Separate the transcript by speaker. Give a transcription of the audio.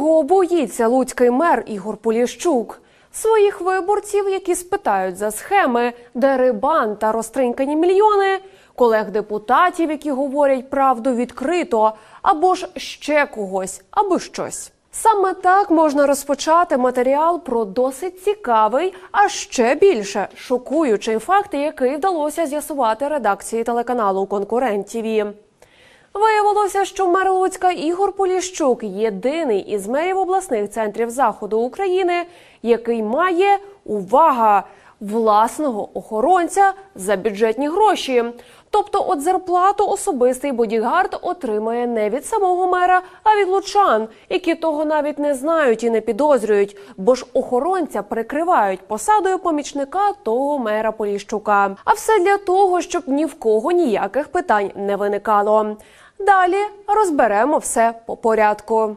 Speaker 1: Чого боїться луцький мер Ігор Поліщук? Своїх виборців, які спитають за схеми, де рибан та розтринькані мільйони, колег депутатів, які говорять правду відкрито, або ж ще когось, або щось. Саме так можна розпочати матеріал про досить цікавий, а ще більше шокуючий факт, який вдалося з'ясувати редакції телеканалу Конкурент ТІВІ. Виявилося, що мер Луцька Ігор Поліщук єдиний із мерів обласних центрів заходу України, який має увага власного охоронця за бюджетні гроші. Тобто, от зарплату особистий бодігард отримає не від самого мера, а від лучан, які того навіть не знають і не підозрюють, бо ж охоронця прикривають посадою помічника того мера Поліщука. А все для того, щоб ні в кого ніяких питань не виникало. Далі розберемо все по порядку.